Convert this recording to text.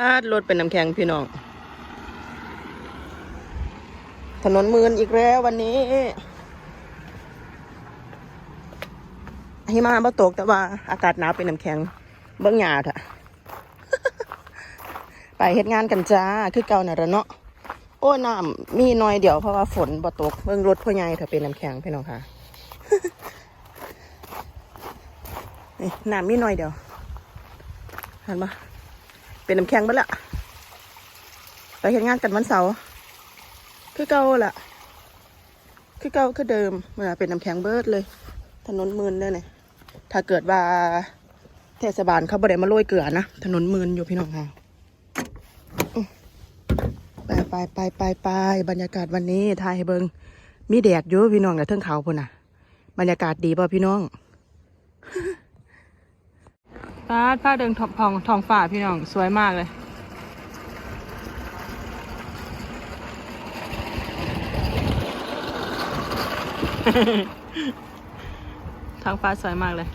อาดรถเป็นน้ำแข็งพี่น้อง ถนนมืนอีกแล้ววันนี้หิมะบ่ตกแต่ว่าอากาศหนาวเป็นน้ำแข็ง เบื้องหยาดอะไปเฮ็ดงานกันจ้า คือเก่าน่ะละเนาะ โอ้น้ำมีน้อยเดียวเพราะว่าฝนบ่ตก เบื้องรถพ่อใหญ่ถ้าเป็นน้ำแข็งพี่น้องค่ะนี่น้ำมีน้อยเดียวเห็นปะ เป็นน้ำแข็งไปละไปเห็นงานกันวันเสาร์คือเก่าล่ะคือเก่าคือเดิมเมื่อเป็นน้ำแข็งเบิดเลย ถนนมืนเลยเนี่ยถ้าเกิดว่าเทศบาลเขาบ่ได้มาโรยเกลือนะถนนมืนอยู่พี่น้องค่ะไปไปไปไปไปบรรยากาศวันนี้ถ่ายให้เบิงมีแดดอยู่พี่น้องแต่เทิงเขาพุ่นน่ะ บรรยากาศดีป่ะพี่น้อง ตาดผ้าเดินทองทองทองฝ่าพี่น้องสวยมากเลยท้องฟ้าสวยมากเลย